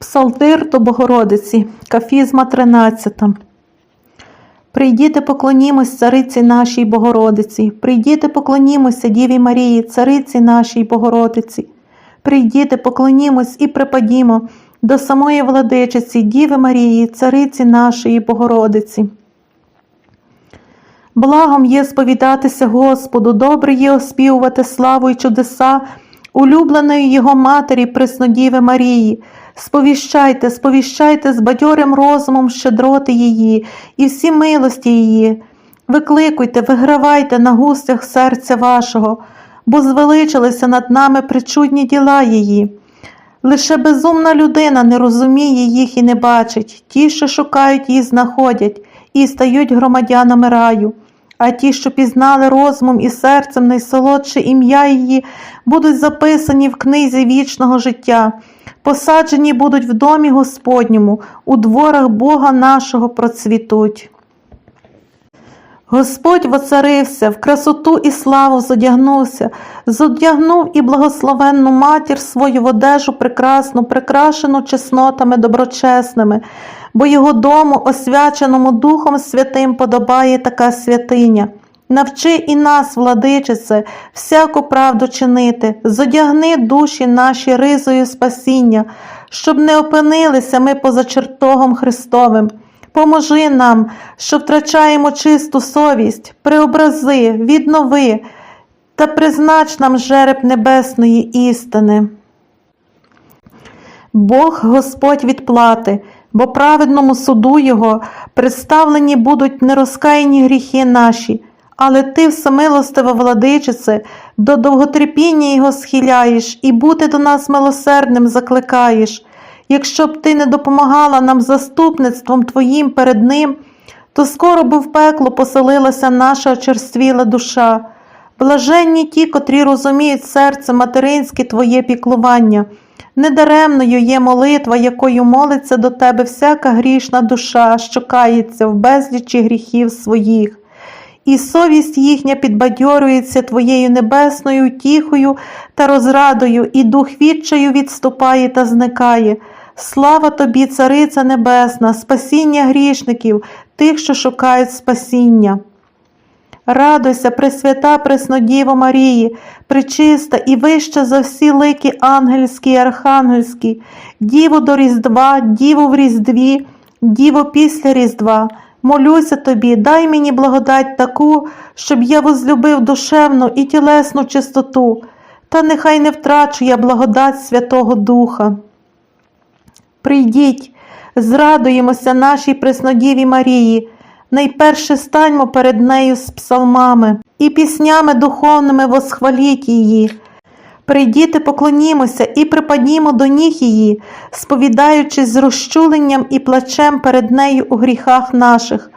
Псалтир до Богородиці, Кафізма 13. Прийдіте, поклонімось цариці нашій Богородиці, прийдіте, поклонімося Діві Марії, цариці нашій Богородиці. Прийдіте, поклонімось і припадімо до самої владичиці Діви Марії, цариці нашої Богородиці. Благом є сповідатися Господу, добре є оспівувати славу й чудеса, улюбленої Його Матері Преснодіви Марії. Сповіщайте, сповіщайте з бадьорим розумом щедроти її і всі милості її. Викликуйте, вигравайте на густях серця вашого, бо звеличилися над нами причудні діла її. Лише безумна людина не розуміє їх і не бачить, ті, що шукають її, знаходять і стають громадянами раю. А ті, що пізнали розумом і серцем найсолодше ім'я її, будуть записані в книзі вічного життя, посаджені будуть в домі Господньому, у дворах Бога нашого процвітуть. Господь воцарився, в красоту і славу зодягнувся, зодягнув і благословенну матір свою в одежу прекрасну, прикрашену чеснотами доброчесними, бо його дому, освяченому Духом Святим, подобає така святиня. Навчи і нас, владичице, всяку правду чинити, зодягни душі наші ризою спасіння, щоб не опинилися ми поза чертогом Христовим. Поможи нам, що втрачаємо чисту совість, преобрази, віднови та признач нам жереб небесної істини. Бог Господь відплати, бо праведному суду Його представлені будуть нерозкаяні гріхи наші, але Ти, всемилостива владичице, до довготерпіння Його схиляєш і бути до нас милосердним закликаєш. Якщо б ти не допомагала нам заступництвом Твоїм перед Ним, то скоро би в пекло поселилася наша очерствіла душа. Блаженні ті, котрі розуміють серце материнське Твоє піклування. Недаремною є молитва, якою молиться до Тебе всяка грішна душа, що кається в безлічі гріхів своїх. І совість їхня підбадьорюється Твоєю небесною утіхою та розрадою, і дух відчаю відступає та зникає. Слава тобі, Цариця Небесна, спасіння грішників, тих, що шукають спасіння. Радуйся, Пресвята Преснодіво Марії, причиста і вища за всі лики ангельські і архангельські, Діво до Різдва, Діво в Різдві, Діво після Різдва. Молюся тобі, дай мені благодать таку, щоб я возлюбив душевну і тілесну чистоту, та нехай не втрачу я благодать Святого Духа. Прийдіть, зрадуємося нашій Преснодіві Марії, найперше станьмо перед нею з псалмами і піснями духовними восхваліть її. Прийдіте, поклонімося і припадімо до ніг її, сповідаючись з розчуленням і плачем перед нею у гріхах наших.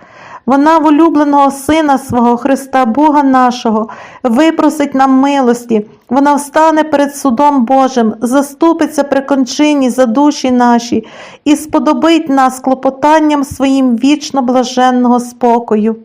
Вона в улюбленого Сина свого Христа Бога нашого випросить нам милості, вона встане перед судом Божим, заступиться при кончині за душі наші і сподобить нас клопотанням своїм вічно блаженного спокою.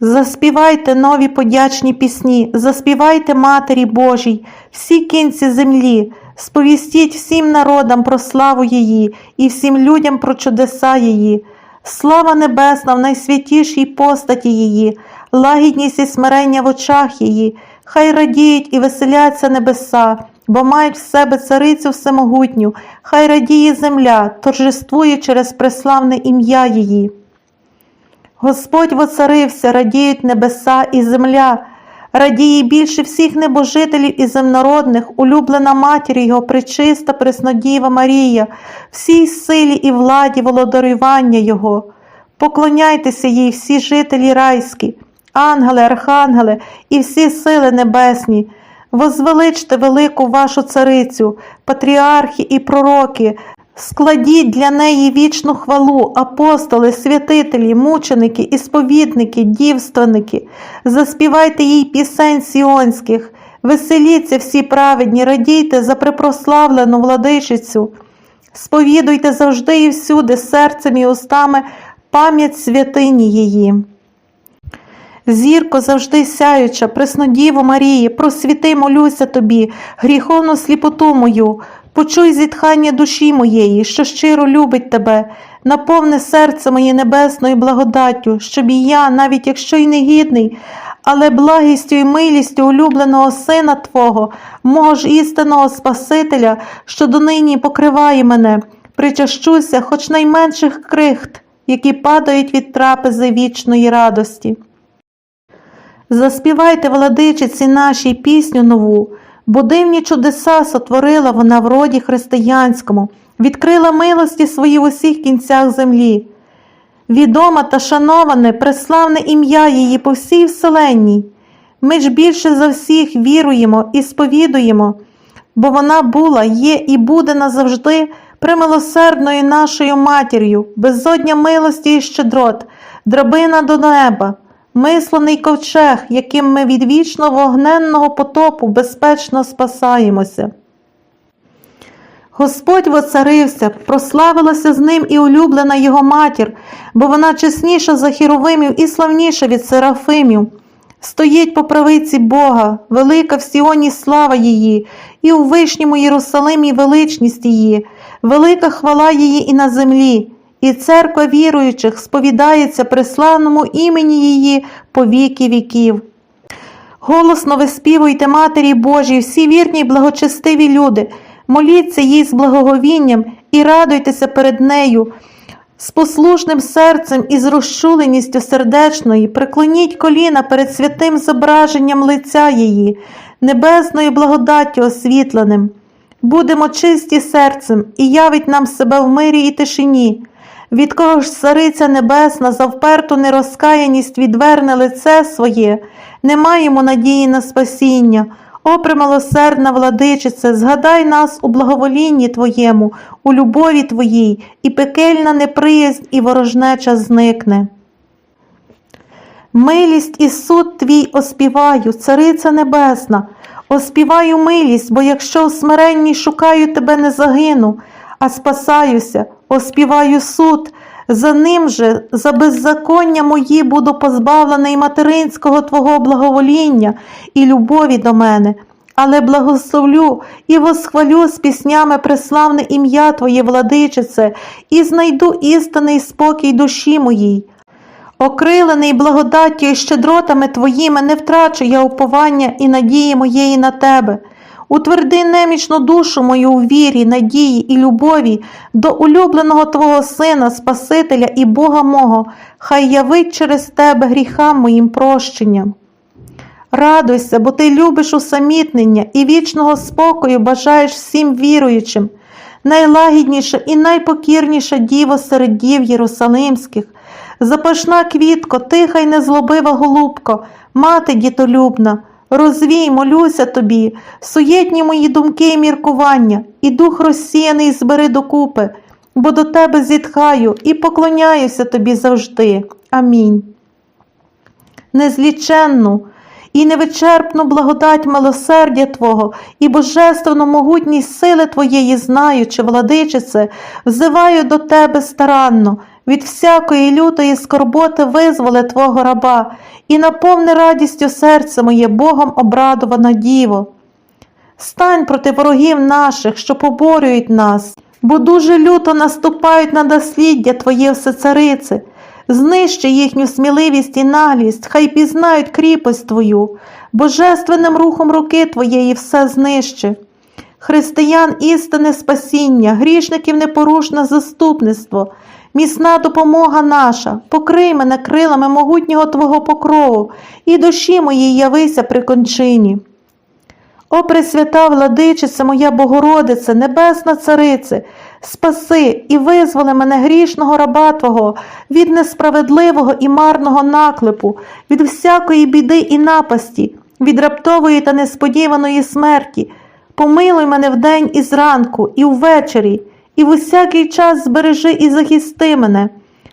Заспівайте нові подячні пісні, заспівайте Матері Божій, всі кінці землі, сповістіть всім народам про славу її і всім людям про чудеса її. Слава небесна в найсвятішій постаті її, лагідність і смирення в очах її, хай радіють і веселяться небеса, бо мають в себе царицю всемогутню, хай радіє земля, торжествує через преславне ім'я її. Господь воцарився, радіють небеса і земля, радіє більше всіх небожителів і земнородних, улюблена матір його, пречиста, преснодіва Марія, всій силі і владі володарювання Його. Поклоняйтеся їй, всі жителі райські, ангели, архангели і всі сили небесні. Возвеличте велику вашу царицю, патріархи і пророки, Складіть для неї вічну хвалу, апостоли, святителі, мученики, ісповідники, дівственники, заспівайте їй пісень сіонських, веселіться всі праведні, радійте за припрославлену владичицю, сповідуйте завжди і всюди серцем і устами пам'ять святині її. Зірко завжди сяюча, преснодіво Марії, просвіти, молюся тобі, гріховну сліпоту мою, Почуй зітхання душі моєї, що щиро любить тебе, наповни серце моє небесною благодаттю, щоб і я, навіть якщо й не гідний, але благістю і милістю улюбленого Сина Твого, мого ж істинного Спасителя, що донині покриває мене, причащуся хоч найменших крихт, які падають від трапези вічної радості. Заспівайте, владичиці нашій пісню нову, бо дивні чудеса сотворила вона в роді християнському, відкрила милості свої в усіх кінцях землі. Відоме та шановане, преславне ім'я її по всій вселенній. Ми ж більше за всіх віруємо і сповідуємо, бо вона була, є і буде назавжди примилосердною нашою матір'ю, безодня милості і щедрот, драбина до неба, мислений ковчег, яким ми від вічно вогненного потопу безпечно спасаємося. Господь воцарився, прославилася з ним і улюблена його матір, бо вона чесніша за хіровимів і славніша від серафимів. Стоїть по правиці Бога, велика в Сіоні слава її, і у вишньому Єрусалимі величність її, велика хвала її і на землі, і церква віруючих сповідається преславному імені її по віки віків. Голосно виспівуйте Матері Божій, всі вірні й благочестиві люди, моліться їй з благоговінням і радуйтеся перед нею. З послушним серцем і з розчуленістю сердечної преклоніть коліна перед святим зображенням лиця її, небесною благодаттю освітленим. Будемо чисті серцем і явить нам себе в мирі і тишині. Від кого ж цариця небесна за вперту нерозкаяність відверне лице своє, не маємо надії на спасіння. О, примилосердна владичице, згадай нас у благоволінні Твоєму, у любові Твоїй, і пекельна неприязнь і ворожнеча зникне. Милість і суд твій оспіваю, цариця небесна, оспіваю милість, бо якщо в смиренні шукаю тебе, не загину, а спасаюся, оспіваю суд. За ним же, за беззаконня мої, буду позбавлений материнського Твого благовоління і любові до мене, але благословлю і восхвалю з піснями преславне ім'я Твоє, владичице, і знайду істинний спокій душі моїй. Окрилений благодаттю і щедротами Твоїми не втрачу я уповання і надії моєї на Тебе. Утверди немічну душу мою у вірі, надії і любові до улюбленого Твого Сина, Спасителя і Бога мого, хай явить через Тебе гріхам моїм прощенням. Радуйся, бо ти любиш усамітнення і вічного спокою бажаєш всім віруючим, найлагідніша і найпокірніша діво серед дів Єрусалимських, запашна квітко, тиха й незлобива голубко, мати дітолюбна, розвій, молюся тобі, суєтні мої думки і міркування, і дух розсіяний збери докупи, бо до тебе зітхаю і поклоняюся тобі завжди. Амінь. Незліченну і невичерпну благодать милосердя Твого і божественну могутність сили Твоєї, знаючи, владичице, взиваю до Тебе старанно, від всякої лютої скорботи визволи Твого раба і наповни радістю серце моє Богом обрадована Діво. Стань проти ворогів наших, що поборюють нас, бо дуже люто наступають на досліддя Твоє всецарице. Знищи їхню сміливість і наглість, хай пізнають кріпость Твою, божественним рухом руки Твоєї все знищи. Християн істинне спасіння, грішників непорушне заступництво, міцна допомога наша, покрий мене крилами могутнього Твого покрову, і душі моїй явися при кончині. О, Пресвята владичице, моя Богородице, Небесна Царице, спаси і визволи мене грішного раба Твого від несправедливого і марного наклепу, від всякої біди і напасті, від раптової та несподіваної смерті. Помилуй мене вдень і зранку, і ввечері, і в усякий час збережи і захисти мене.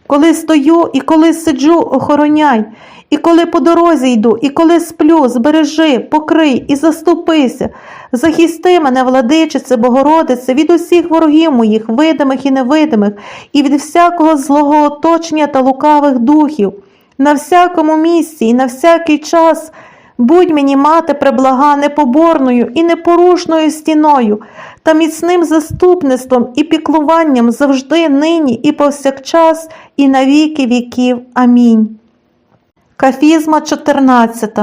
Коли стою і коли сиджу, охороняй, і коли по дорозі йду, і коли сплю, збережи, покрий і заступися, захисти мене, владичице, Богородице, від усіх ворогів моїх, видимих і невидимих, і від всякого злого оточення та лукавих духів, на всякому місці і на всякий час. Будь мені, мати преблага, непоборною і непорушною стіною, та міцним заступництвом і піклуванням завжди, нині і повсякчас, і на віки віків. Амінь. Кафізма 14.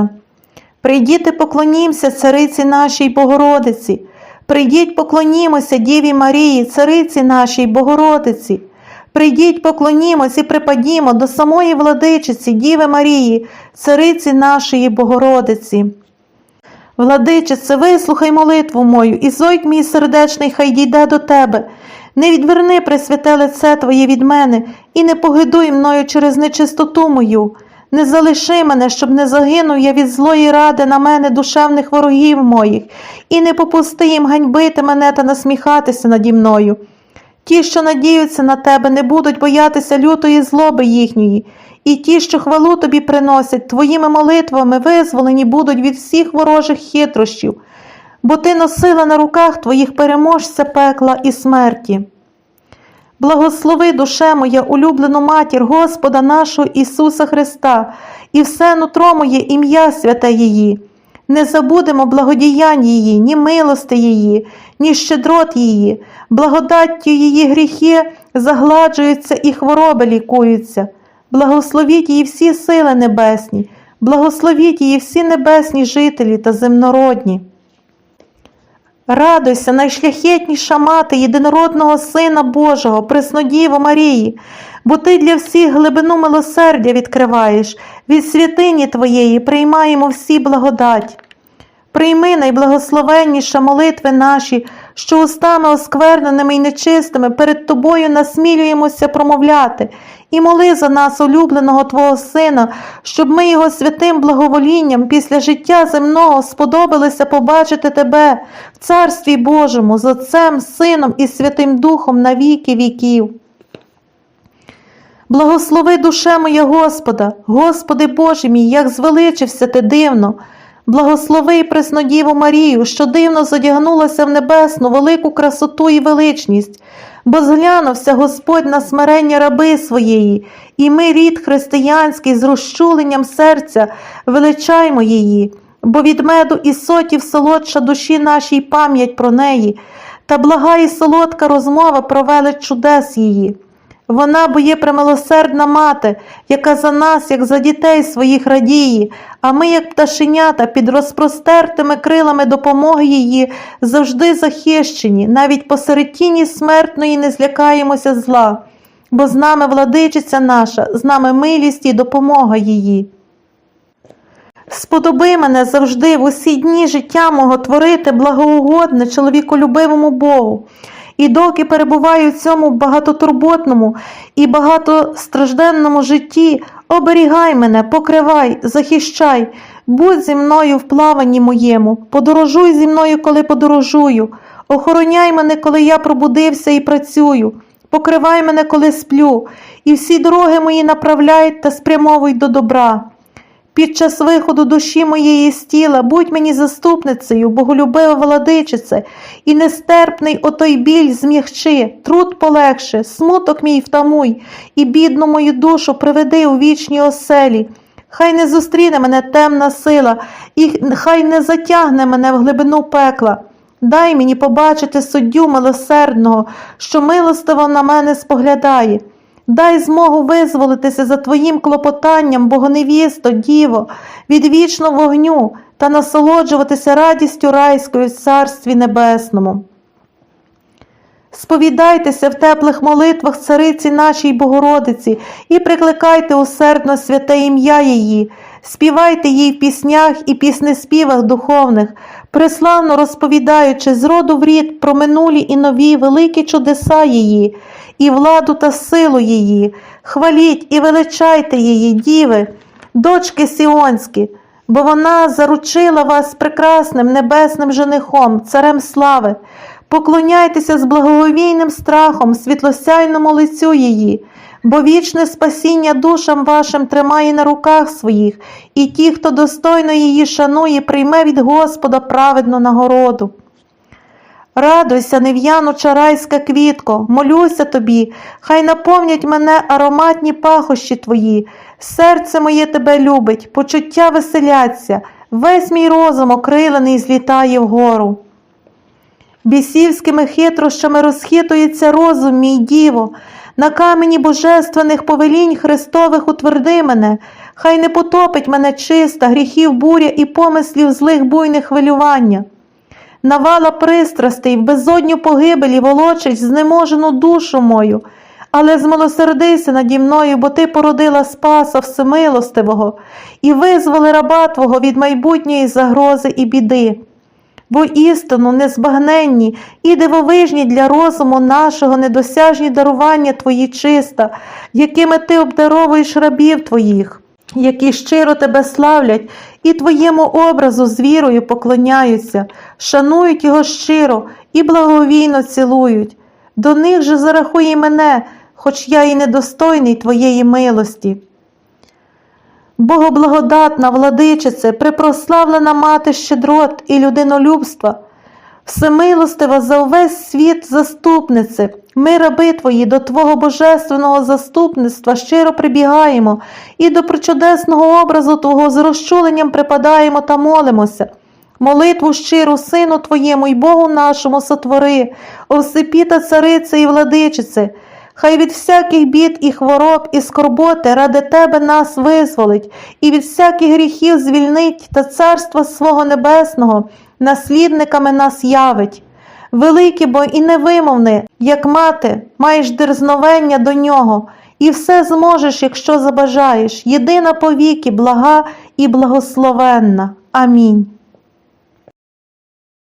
Прийдіте, поклонімося цариці нашій Богородиці. Прийдіть, поклонімося Діві Марії, цариці нашій Богородиці. Прийдіть, поклонімось і припадімо до самої владичиці Діви Марії, цариці нашої Богородиці. Владичице, вислухай молитву мою, і зойк мій сердечний, хай дійде до тебе. Не відверни пресвяте лице Твоє від мене, і не погидуй мною через нечистоту мою. Не залиши мене, щоб не загинув я від злої ради на мене душевних ворогів моїх, і не попусти їм ганьбити мене та насміхатися наді мною. Ті, що надіються на тебе, не будуть боятися лютої злоби їхньої, і ті, що хвалу тобі приносять, твоїми молитвами визволені будуть від всіх ворожих хитрощів, бо ти носила на руках твоїх переможця пекла і смерті. Благослови, душе моя, улюблену матір Господа нашого Ісуса Христа, і все нутро моє ім'я святе її. Не забудемо благодіянь її, ні милости її, ні щедрот її, благодаттю її гріхи загладжуються і хвороби лікуються. Благословіть її всі сили небесні, благословіть її всі небесні жителі та земнородні. Радуйся, найшляхетніша мати єдинородного Сина Божого, Преснодіву Марії, бо ти для всіх глибину милосердя відкриваєш, від святині Твоєї приймаємо всі благодать. Прийми найблагословенніше молитви наші, що устами оскверненими й нечистими перед Тобою насмілюємося промовляти, і моли за нас, улюбленого Твого Сина, щоб ми його святим благоволінням після життя земного сподобалися побачити Тебе в Царстві Божому з Отцем, Сином і Святим Духом на віки віків. Благослови душе моя Господа, Господи Боже мій, як звеличився ти дивно. Благослови Преснодіву Марію, що дивно задягнулася в небесну велику красоту і величність, бо зглянувся Господь на смирення раби своєї, і ми, рід християнський, з розчуленням серця величаймо її, бо від меду і сотів солодша душі нашій пам'ять про неї, та блага і солодка розмова про велич чудес її. Вона бо є премилосердна мати, яка за нас, як за дітей своїх радіє, а ми, як пташенята, під розпростертими крилами допомоги її, завжди захищені, навіть посеред тіні смертної не злякаємося зла, бо з нами владичиця наша, з нами милість і допомога її. Сподоби мене завжди в усі дні життя мого творити благоугодне чоловіколюбивому Богу. І доки перебуваю в цьому багатотурботному і багатостражденному житті, оберігай мене, покривай, захищай, будь зі мною в плаванні моєму, подорожуй зі мною, коли подорожую, охороняй мене, коли я пробудився і працюю, покривай мене, коли сплю, і всі дороги мої направляй та спрямовуй до добра. Під час виходу душі моєї з тіла будь мені заступницею, боголюбива владичице, і нестерпний отой біль змігчи, труд полегше, смуток мій втамуй, і бідну мою душу приведи у вічні оселі. Хай не зустріне мене темна сила, і хай не затягне мене в глибину пекла. Дай мені побачити суддю милосердного, що милостиво на мене споглядає. Дай змогу визволитися за твоїм клопотанням, Богоневісто, Діво, від вічного вогню та насолоджуватися радістю райською в Царстві Небесному. Сповідайтеся в теплих молитвах цариці нашій Богородиці і прикликайте усердно святе ім'я її, співайте їй в піснях і піснеспівах духовних, преславно розповідаючи з роду в рід про минулі і нові великі чудеса її, і владу та силу її, хваліть і величайте її, діви, дочки Сіонські, бо вона заручила вас прекрасним небесним женихом, царем слави. Поклоняйтеся з благовійним страхом світлосяйному лицю її, бо вічне спасіння душам вашим тримає на руках своїх, і ті, хто достойно її шанує, прийме від Господа праведну нагороду. Радуйся, нев'януча райська квітко, молюся тобі, хай наповнять мене ароматні пахощі твої, серце моє тебе любить, почуття веселяться, весь мій розум окрилений злітає вгору. Бісівськими хитрощами розхитується розум, мій діво. На камені божественних повелінь Христових утверди мене, хай не потопить мене чиста, гріхів буря і помислів злих буйних хвилювання. Навала пристрастей в безодню погибелі волочить знеможену душу мою, але змилосердися наді мною, бо ти породила Спаса Всемилостивого, і визволи раба Твого від майбутньої загрози і біди. Бо істину незбагненні і дивовижні для розуму нашого недосяжні дарування Твої чиста, якими Ти обдаровуєш рабів Твоїх, які щиро Тебе славлять і Твоєму образу з вірою поклоняються, шанують його щиро і благовійно цілують. До них же зарахуй мене, хоч я і недостойний Твоєї милості. Богоблагодатна владичице, препрославлена мати щедрот і людинолюбства, всемилостива за увесь світ заступнице, ми, раби Твої, до Твого божественного заступництва щиро прибігаємо і до причудесного образу Твого з розчуленням припадаємо та молимося. Молитву щиру Сину Твоєму й Богу нашому сотвори, Овсипіта царице і владичице, Хай від всяких бід і хвороб і скорботи ради Тебе нас визволить, і від всяких гріхів звільнить та царства свого небесного наслідниками нас явить. Великі бо і невимовне, як мати, маєш дерзновення до нього, і все зможеш, якщо забажаєш, єдина повіки, блага і благословенна. Амінь.